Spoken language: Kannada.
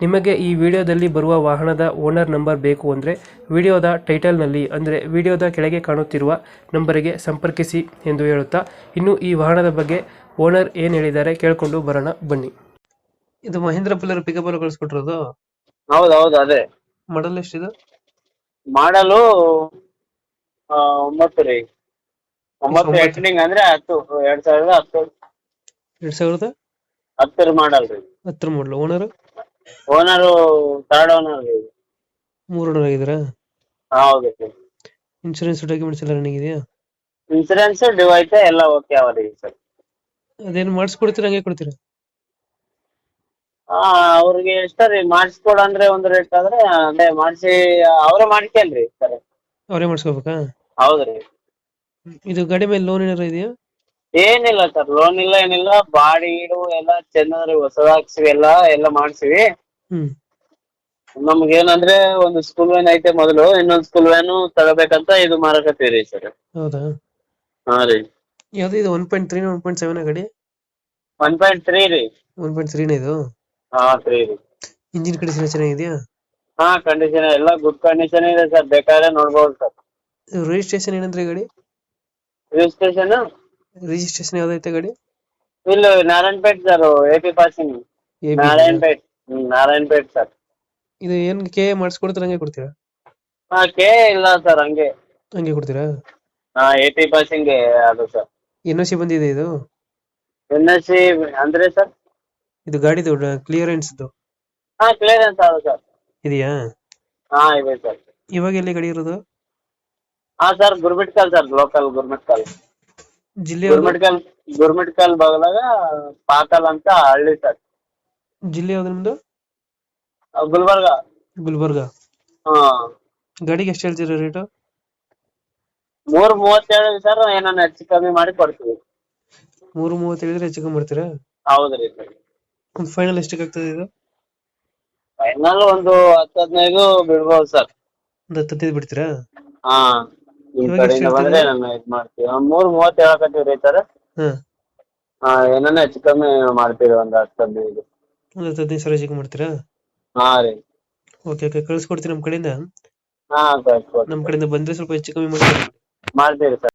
ನಿಮಗೆ ಈ ವಿಡಿಯೋದಲ್ಲಿ ಬರುವ ವಾಹನದ ಓನರ್ ನಂಬರ್ ಬೇಕು ಅಂದರೆ ವಿಡಿಯೋದ ಟೈಟಲ್ನಲ್ಲಿ ಅಂದರೆ ವಿಡಿಯೋದ ಕೆಳಗೆ ಕಾಣುತ್ತಿರುವ ನಂಬರಿಗೆ ಸಂಪರ್ಕಿಸಿ ಎಂದು ಹೇಳುತ್ತಾ ಇನ್ನು ಈ ವಾಹನದ ಬಗ್ಗೆ ಓನರ್ ಏನು ಹೇಳಿದ್ದಾರೆ ಕೇಳಿಕೊಂಡು ಬರೋಣ ಬನ್ನಿ. ಇದು ಮಹೇಂದ್ರ ಪುಲ್ಲರ್ ಪಿಕಪ್ ಅಲ್ಲಿ ಕಳಿಸ್ಕೊಟ್ಟಿರೋದು? ಹೌದೌದು ಅದೇ. ಮಾಡಲ್ ಎಷ್ಟಿದೆ ಮಾಡಲು ಆ, ಒಂಬತ್ತು ರೀ. ಒಂಬತ್ತು ಒಂಬತ್ತು. ಎಂಟನಿಂಗ್ ಅಂದ್ರೆ ಹತ್ತು ಎರಡ್ ಸಾವಿರದ ಹತ್ತು. ಎರಡ್ ಸಾವಿರದ? ಹತ್ತರ ಮಾಡಲ್ ರೀ. ಹತ್ತರ ಮಾಡಲು ಓನರ್ ಓನರು ಥರ್ಡ್ ಓನರ್ ಮೂರು ಓನರ್ ಆಗಿದ್ದೀರಾ? ಹೌದು. ಸರ್ ಇನ್ಶೂರೆನ್ಸ್ ಡಾಕ್ಯುಮೆಂಟ್ಸ್ ಎಲ್ಲ ರನ್ನಿಂಗ್ ಇದೆಯಾ? ಇನ್ಸೂರೆನ್ಸ್ ಡ್ಯೂ ಐತೆ ಎಲ್ಲ ಓಕೆ ಅವ ರೀ ಸರ್. ಅದೇನು ಮಾಡಿಸ್ಕೊಡ್ತೀರಾ ಹಂಗೆ ಕೊಡ್ತೀರಾ? ಆ ಅವ್ರಿಗೆ ಎಷ್ಟ ರೀ ಮಾಡಿಸ್ಕೊಡ ಅಂದ್ರೆ ಒಂದು ರೇಟ್ ಆದ್ರೆ ಅದೇ ಮಾಡಿಸಿ ಅವರೇ ಮಾಡ್ಕೇನ್ರಿ ಸರ್. ಅವರೇ ಮಾಡಿಸ್ಕೋಬೇಕಾ? ಹೌದ್ರಿ. ಇದು ಗಾಡಿ ಮೇಲೆ ಲೋನ್ ಏನಾರ ಇದೆಯಾ? ಏನಿಲ್ಲ ಸರ್ ಲೋನ್ ಇಲ್ಲ ಏನಿಲ್ಲ. ಬಾಡಿ ಗೀಡು ಎಲ್ಲ ಚೆನ್ನಾಗಿ ಹೊಸದಾಗ್ಸಿವಿ ಎಲ್ಲ ಎಲ್ಲ ಮಾಡ್ಸಿವಿ. ಹ್ಮ್. ನಮ್ಗೆ ಏನಂದ್ರೆ ಒಂದು ಸ್ಕೂಲ್ ವ್ಯಾನ್ ಐತೆ ಮೊದಲು ಇನ್ನೊಂದ್ ಸ್ಕೂಲ್ ವ್ಯಾನ್ ತಗೋಬೇಕಂತ ಇದು ಮಾರಕತ್ತೀವಿ ರೀ ಸರ್. ಹೌದಾ? ಹಾ ರೀ. ಯಾವ್ದು ಇದು one point three one point seven ಗಾಡಿ? ಒನ್ ಪಾಯಿಂಟ್ ತ್ರೀ ರೀ. ಒನ್ ಪಾಯಿಂಟ್ ತ್ರೀನೇ ಇದು? ಹಾ ತ್ರೀ ರೀ. ಇಂಜಿನ್ ಕಂಡೀಷನ್ ಚೆನ್ನಾಗಿದೆಯಾ? ಹಾ ಕಂಡೀಷನ್ ಎಲ್ಲ ಗುಡ್ ಕಂಡೀಷನ್ ಇದೆ ಸರ್. ಬೇಕಾದ್ರೆ ನೋಡ್ಬೋದು ಸರ್. ರಿಜಿಸ್ಟ್ರೇಷನ್ ಏನಂದ್ರೆ ಗಾಡಿ? ರಿಜಿಸ್ಟ್ರೇಷನ್ ರಿಜಿಸ್ಟ್ರೇಷನ್ ಯಾವ್ದೈತೆ ಗಾಡಿ? ಇಲ್ಲ Narayanpet sir AP P passing A Narayanpet. ಹ್ಮ್ ನಾರಾಯಣಪೇಟ್ ಸರ್ ಇದು ಏನ್ ಕೆ ಮಾಡಿಸ್ಕೊಡ್ತೀರಾ ಹಂಗೆ ಕೊಡ್ತೀರಾ? ಹಾ ಕೆ ಇಲ್ಲ ಸರ್ ಹಂಗೆ. ಹಂಗೆ ಕೊಡ್ತೀರಾ? ಹಾ ಎಪಿ ಪಿ ಪಾಸಿಂಗ್ ಅದು ಸರ್ ಎನ್ ಸಿ ಬಂದಿದೆ ಇದು? ಎನ್ ಎಸ್ ಸಿ ಅಂದ್ರೆ ಸರ್ ಇದು ಗಾಡಿದು ಕ್ಲಿಯರೆನ್ಸ್ದು ಹಾ ಕ್ಲಿಯರೆನ್ಸ್ ಅದು ಸರ್ ಇದೆಯಾ? ಹಾ ಇದೆ ಸರ್ ಇವಾಗ ಎಲ್ಲಿ ಗಾಡಿ ಇರೋದು? ಹಾ sir Gurmitkal sir local Gurmitkal ಜಿಲ್ಲೆ ಗುರ್ಮಿಟ್ಕಲ್ ಗುರ್ಮಿಟ್ಕಲ್ ಪಾತಲ್ ಪಾಕಲ್ ಅಂತ ಹಳ್ಳಿ ಸರ್. ಜಿಲ್ಲೆ ಯಾವ್ದು ನಿಮ್ದು? ಗುಲ್ಬರ್ಗ. ಗುಲ್ಬರ್ಗ. ಹಾ. ಗಾಡಿಗೆ ಎಷ್ಟು ಹೇಳ್ತೀರಾ ರೇಟು ಮೂರ್ ಮೂವತ್ತೇಳು ಸರ್ ಏನನ್ನ ಹೆಚ್ಚು ಕಮ್ಮಿ ಮಾಡಿ ಕೊಡ್ತೀವಿ. ಮೂರು ಮೂವತ್ತು ಹೇಳಿದ್ರೆ ಹೆಚ್ಚು ಕಮ್ಮಿ ಮಾಡ್ತೀರಾ? ಹೌದ್ರಿ ಸರ್. ಒಂದು ಫೈನಲ್ ಎಷ್ಟಕ್ಕೆ ಆಗ್ತದೆ ಇದು? ಫೈನಲ್ ಒಂದು ಹತ್ತು ಹದಿನೈದು ಬಿಡ್ಬೋದು ಸರ್. ಒಂದು ಹತ್ತು ಬಿಡ್ತೀರಾ? ಹಾ. ನಿಮ್ ಇವಾಗ ಕಡೆಯಿಂದ ಎಷ್ಟು ಬಂದ್ರೆ ನಾನು ಇದ್ ಮಾಡ್ತೀವಿ ಒಂದ್ ಮೂರ್ ಮೂವತ್ತ್ ಹೇಳಕತ್ತೀವಿ ರೀ ಸರ್ ಹಾಂ. ಹಾ ಏನನ್ನ ಹೆಚ್ಚು ಕಮ್ಮಿ ಮಾಡ್ತೀವಿ ಒಂದ್ ಹತ್ತು ಹದಿನೈದು ಒಂದು ಹತ್ತು ಹದಿನೈದು ಸಾವಿರ ಮಾಡ್ತೀರಾ? ಹಾ ರೀ. Okay okay. ಕಳಿಸ್ಕೊಡ್ತೀನಿ ನಮ್ಮ ಕಡೆಯಿಂದ. ಹಾ ಸರ್ ನಮ್ಮ ಕಡೆಯಿಂದ ಬಂದ್ರೆ ಸ್ವಲ್ಪ ಹೆಚ್ಚು ಕಮ್ಮಿ ಮಾಡಿ. ಮಾಡ್ತೀವಿ ಸರ್.